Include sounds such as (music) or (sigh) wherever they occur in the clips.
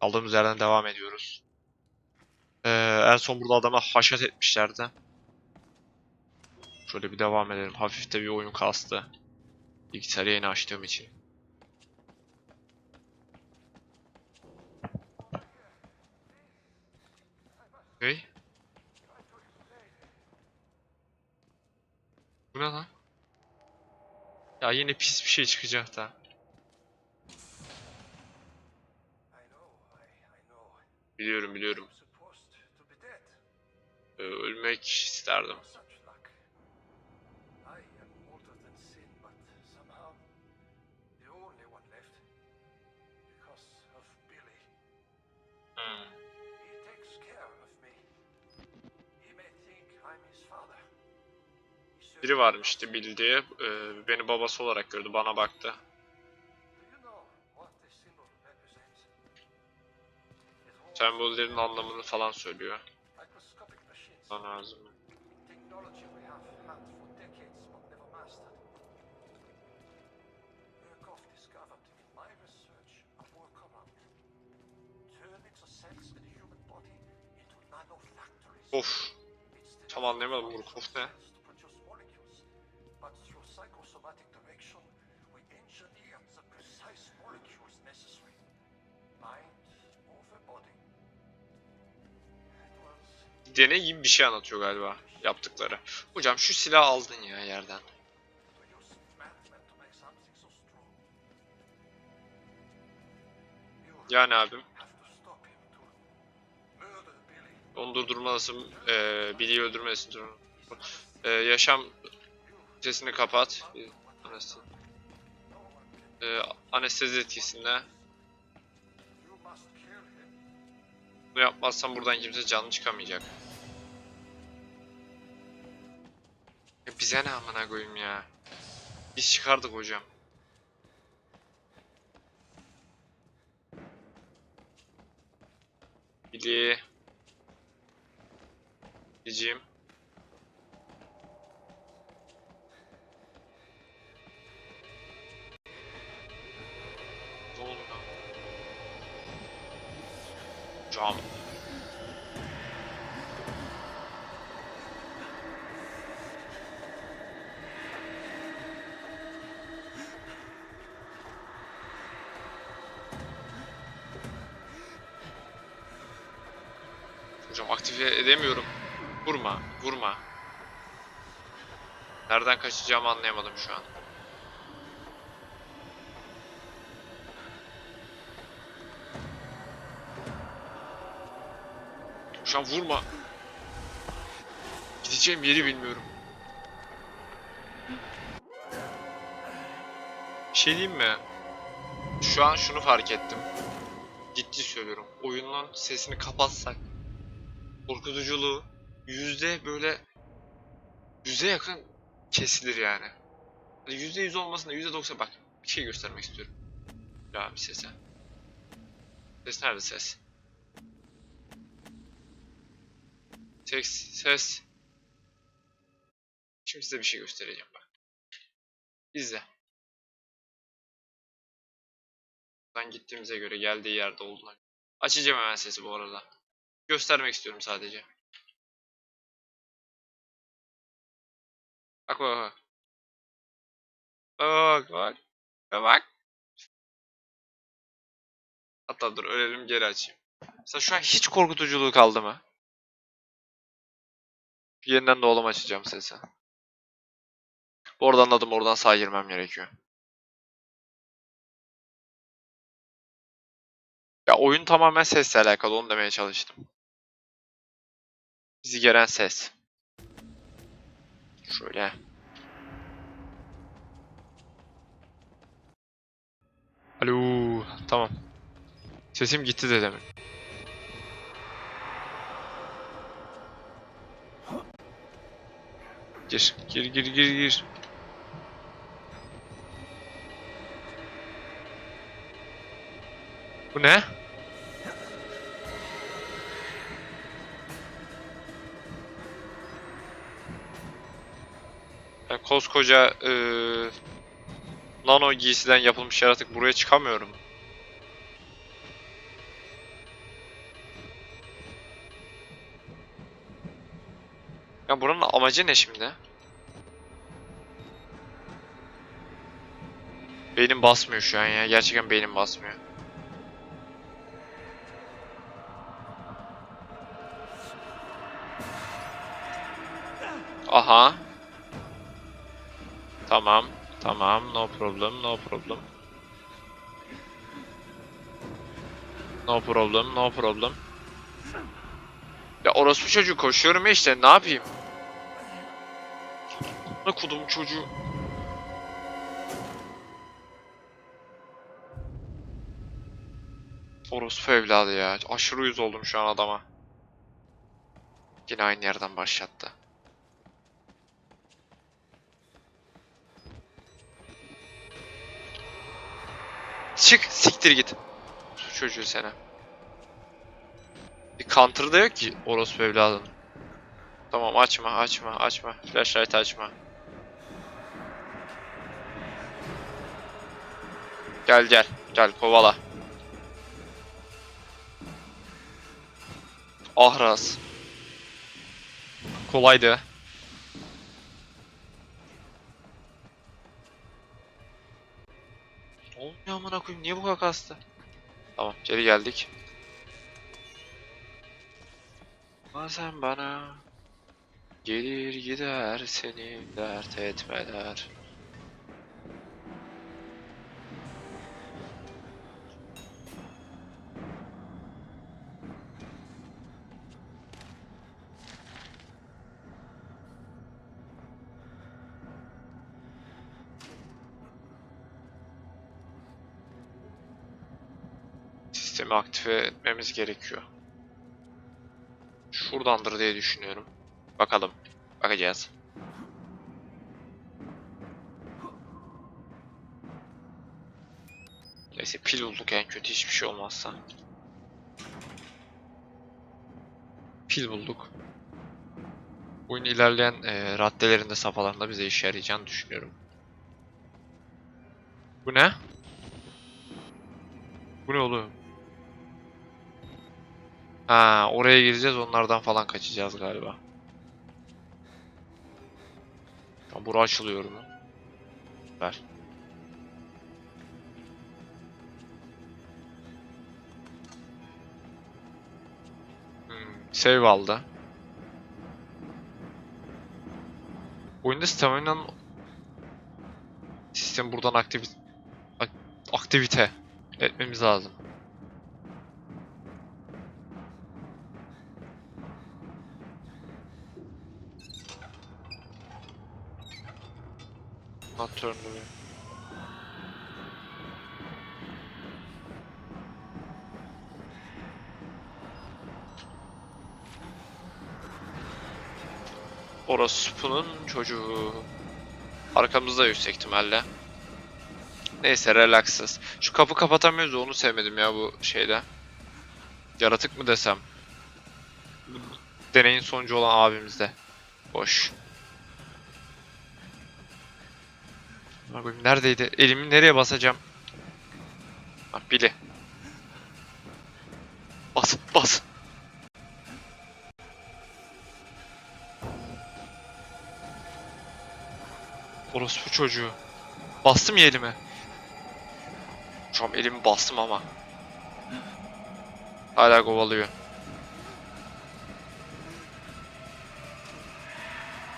Aldığımız yerden devam ediyoruz. Ee, en son burada adama haşat etmişlerdi. Şöyle bir devam edelim. Hafif de bir oyun kastı. Bilgisayarı yeni açtığım için. Hey. Bu ne lan? Ya yine pis bir şey çıkacak da. May think I'm his father. He Biri varmış işte bildiği. Ee, beni babası olarak gördü. Bana baktı. İn the human body into nanofactories. Of. Tam anlayamadım Murkoff ne? cells Deney gibi bir şey anlatıyor galiba yaptıkları. Hocam şu silahı aldın ya yerden. Yani abim. Onu durdurmalısın. Ee, Billy'yi öldürmelisin. Ee, yaşam sesini kapat. Anestezi, can. ee, anestezi etkisinde. Bunu yapmazsan buradan kimse canlı çıkamayacak. Ya bize ne amına koyayım ya. Biz çıkardık hocam. Billy. Billy'ciğim. Ne oldu lan? Cam. Hocam aktive edemiyorum. Vurma, vurma. Nereden kaçacağımı anlayamadım şu an. Şu an vurma. Gideceğim yeri bilmiyorum. Bir şey diyeyim mi? Şu an şunu fark ettim. Ciddi söylüyorum. Oyunun sesini kapatsak korkutuculuğu yüzde böyle yüze yakın kesilir yani. Hani yüzde yüz olmasın da yüzde doksan bak bir şey göstermek istiyorum. Ya bir sese. Ses nerede ses? Ses, ses. Şimdi size bir şey göstereceğim bak. İzle. Buradan gittiğimize göre geldiği yerde olduğuna. Açacağım hemen sesi bu arada. Göstermek istiyorum sadece. Bak bak bak. Bak bak. Bak. Hatta dur ölelim geri açayım. Mesela şu an hiç korkutuculuğu kaldı mı? Yeniden doğalım açacağım sesi. Oradan anladım oradan sağa girmem gerekiyor. Ya oyun tamamen sesle alakalı onu demeye çalıştım. Bizi gelen ses. Şöyle. Alo, tamam. Sesim gitti de demin. Gir, gir, gir, gir, gir. Bu ne? koskoca e, nano giysiden yapılmış yaratık buraya çıkamıyorum. Ya buranın amacı ne şimdi? Beynim basmıyor şu an ya. Gerçekten beynim basmıyor. Problem. No problem. No problem. No problem. Ya orospu çocuğu koşuyorum ya işte ne yapayım? Ne kudum çocuğu. Orospu evladı ya. Aşırı uyuz oldum şu an adama. Yine aynı yerden başlattı. Çık siktir git. Şu çocuğu sene. Bir counter da yok ki orospu evladın. Tamam açma açma açma. Flashlight açma. Gel gel. Gel kovala. Ahraz. Kolaydı. Olmuyor amına koyayım niye bu kadar kastı? Tamam geri geldik. Bazen bana gelir gider seni dert etmeler. Sistemi aktive etmemiz gerekiyor. Şuradandır diye düşünüyorum. Bakalım. Bakacağız. Neyse pil bulduk en kötü hiçbir şey olmazsa. Pil bulduk. Oyun ilerleyen e, raddelerinde safhalarında bize işe yarayacağını düşünüyorum. Bu ne? Bu ne oğlum? Ha, oraya gireceğiz onlardan falan kaçacağız galiba. Tamam, bura açılıyor mu? Ver. Hmm, save aldı. Oyunda stamina'nın sistemi buradan aktivite aktivite etmemiz lazım. Not away. Orospu'nun çocuğu. Arkamızda yüksek ihtimalle. Neyse relaxız. Şu kapı kapatamıyoruz onu sevmedim ya bu şeyde. Yaratık mı desem. Deneyin sonucu olan abimizde. Boş. Amına koyayım, Neredeydi? Elimi nereye basacağım? Ha, bili. Bas, bas. Orospu çocuğu. Bastım ya elime. Şu an elimi bastım ama. Hala kovalıyor.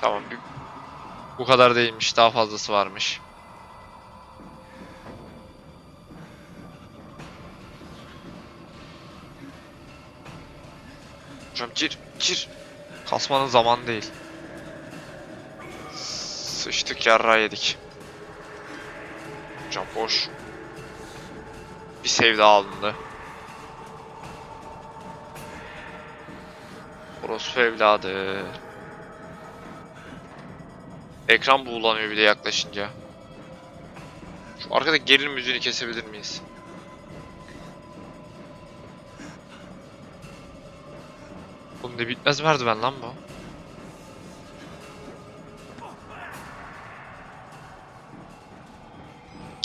Tamam. Bu kadar değilmiş. Daha fazlası varmış. Hocam gir, gir. Kasmanın zamanı değil. Sıçtık yarra yedik. Hocam boş. Bir save daha alındı. Orospu evladı. Ekran buğulanıyor bir de yaklaşınca. Şu arkadaki gerilim müziğini kesebilir miyiz? Ne bitmez merdiven lan bu.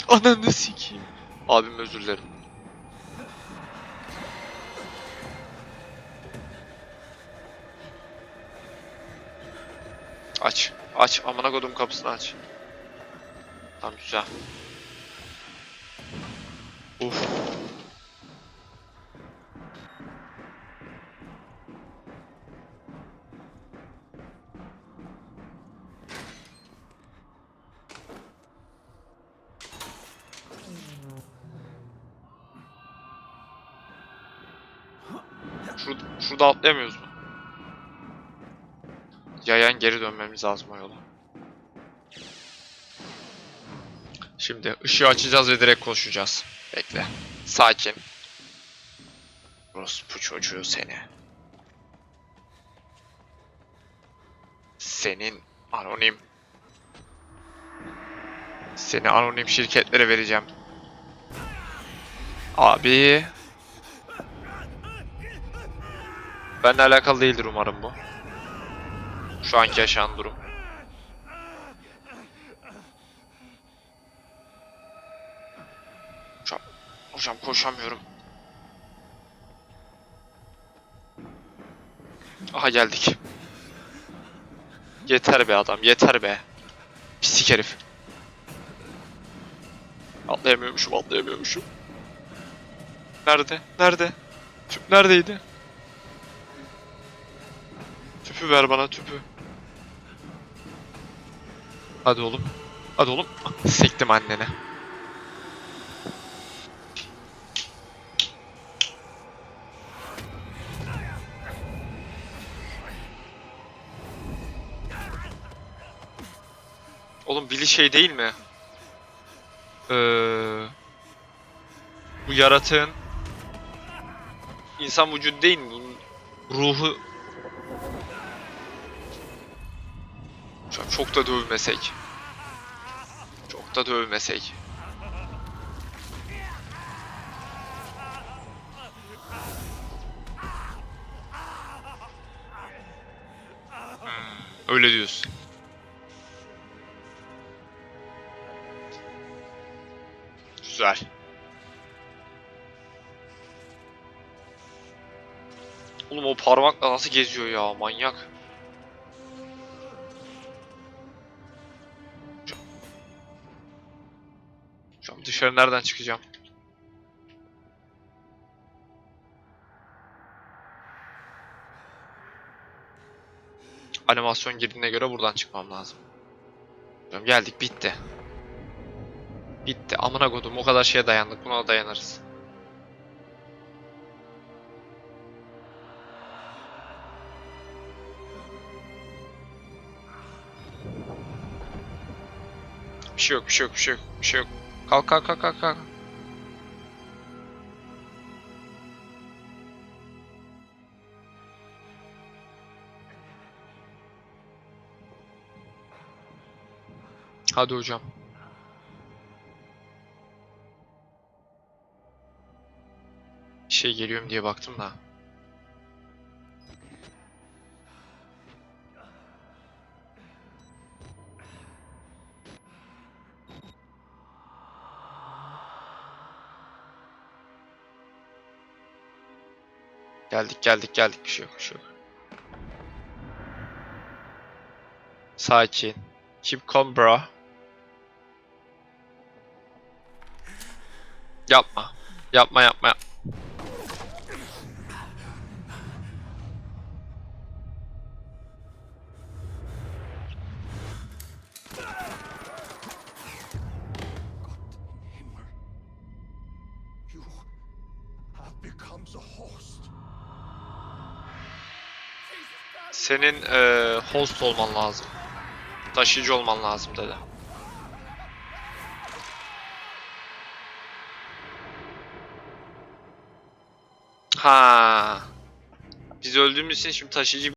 Ananı sikeyim. Abim özür dilerim. Aç. Aç. Amına kodum kapısını aç. Tamam güzel. Uf. Şurada, şurada atlayamıyoruz mu? Yayan geri dönmemiz lazım o yola. Şimdi ışığı açacağız ve direkt koşacağız. Bekle. Sakin. Orospu çocuğu seni. Senin anonim. Seni anonim şirketlere vereceğim. Abi. Benle alakalı değildir umarım bu. Şu anki yaşanan durum. Hocam, hocam koşamıyorum. Aha geldik. Yeter be adam, yeter be. Pislik herif. Atlayamıyormuşum, atlayamıyormuşum. Nerede? Nerede? Tüp neredeydi? Tüpü ver bana tüpü. Hadi oğlum. Hadi oğlum. (laughs) Sektim annene. Oğlum Billy şey değil mi? Ee, bu yaratığın insan vücudu değil mi? Bunun ruhu Çok, çok da dövmesek. Çok da dövmesek. Hmm, öyle diyorsun. Güzel. Oğlum o parmakla nasıl geziyor ya manyak. Dışarı nereden çıkacağım? Animasyon girdiğine göre buradan çıkmam lazım. Geldik bitti. Bitti. Amına kodum o kadar şeye dayandık. Buna da dayanırız. Bir şey yok, bir şey yok, bir şey yok, bir şey yok. Kalk kalk kalk kalk kalk. Hadi hocam. Şey geliyorum diye baktım da. Geldik geldik geldik bir şey yok bir şey yok. Sakin. Keep calm bro. Yapma. Yapma yapma. yap- Senin eee, host olman lazım. Taşıyıcı olman lazım dedi. Ha. Biz öldüğümüz için şimdi taşıyıcı